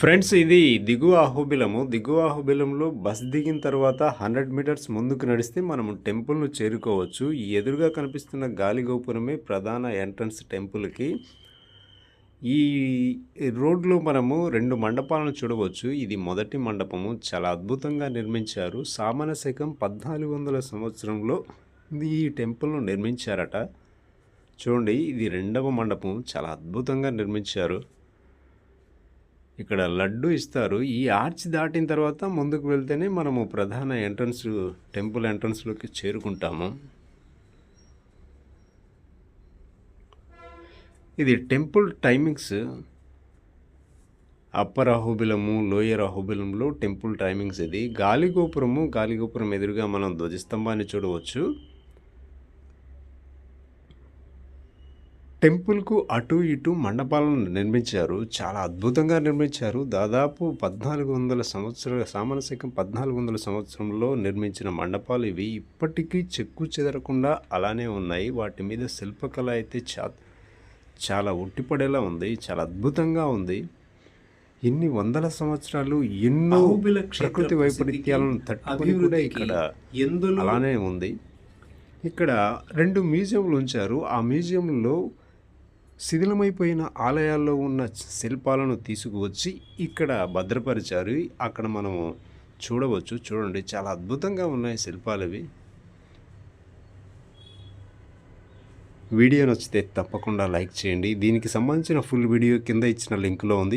Friends ఇది దిగువ అహోబిలము. దిగువ అహోబిలంలో బస్ దిగిన తర్వాత హండ్రెడ్ మీటర్స్ ముందుకు నడిస్తే మనము టెంపుల్ను చేరుకోవచ్చు. ఈ ఎదురుగా కనిపిస్తున్న గాలి గోపురమే ప్రధాన ఎంట్రన్స్ టెంపుల్కి. ఈ రోడ్లో మనము రెండు మండపాలను చూడవచ్చు. ఇది మొదటి మండపము. చాలా అద్భుతంగా నిర్మించారు. సామాన్య శకం పద్నాలుగు వందల సంవత్సరంలో ఈ టెంపుల్ను నిర్మించారట. చూడండి ఇది రెండవ మండపం చాలా అద్భుతంగా నిర్మించారు. ఇక్కడ లడ్డు ఇస్తారు. ఈ ఆర్చ్ దాటిన తర్వాత ముందుకు వెళ్తేనే మనము ప్రధాన ఎంట్రన్స్ టెంపుల్ ఎంట్రన్స్లోకి చేరుకుంటాము. ఇది temple timings. Upper Ahobilam lower అహోబిలంలో temple timings ఇది. గాలిగోపురము గాలిగోపురం ఎదురుగా మనం ధ్వజస్తంభాన్ని చూడవచ్చు. టెంపుల్కు అటు ఇటు మండపాలను నిర్మించారు. చాలా అద్భుతంగా నిర్మించారు. దాదాపు పద్నాలుగు వందల సంవత్సరాల సామాన్య శకం పద్నాలుగు వందల సంవత్సరంలో నిర్మించిన మండపాలు ఇవి ఇప్పటికీ చెక్కు చెదరకుండా అలానే ఉన్నాయి. వాటి మీద శిల్పకళ అయితే చా చాలా ఉట్టిపడేలా ఉంది. చాలా అద్భుతంగా ఉంది. ఇన్ని వందల సంవత్సరాలు ఎన్నో ప్రకృతి వైపరీత్యాలను తట్టుకొని కూడా ఇక్కడ అలానే ఉంది. ఇక్కడ రెండు మ్యూజియంలు ఉంచారు. ఆ మ్యూజియంలో శిథిలమైపోయిన ఆలయాల్లో ఉన్న శిల్పాలను తీసుకువచ్చి ఇక్కడ భద్రపరిచారు. అక్కడ మనము చూడవచ్చు. చూడండి చాలా అద్భుతంగా ఉన్నాయి శిల్పాలు ఇవి వీడియో నచ్చితే తప్పకుండా లైక్ చేయండి. దీనికి సంబంధించిన ఫుల్ వీడియో కింద ఇచ్చిన లింక్లో ఉంది.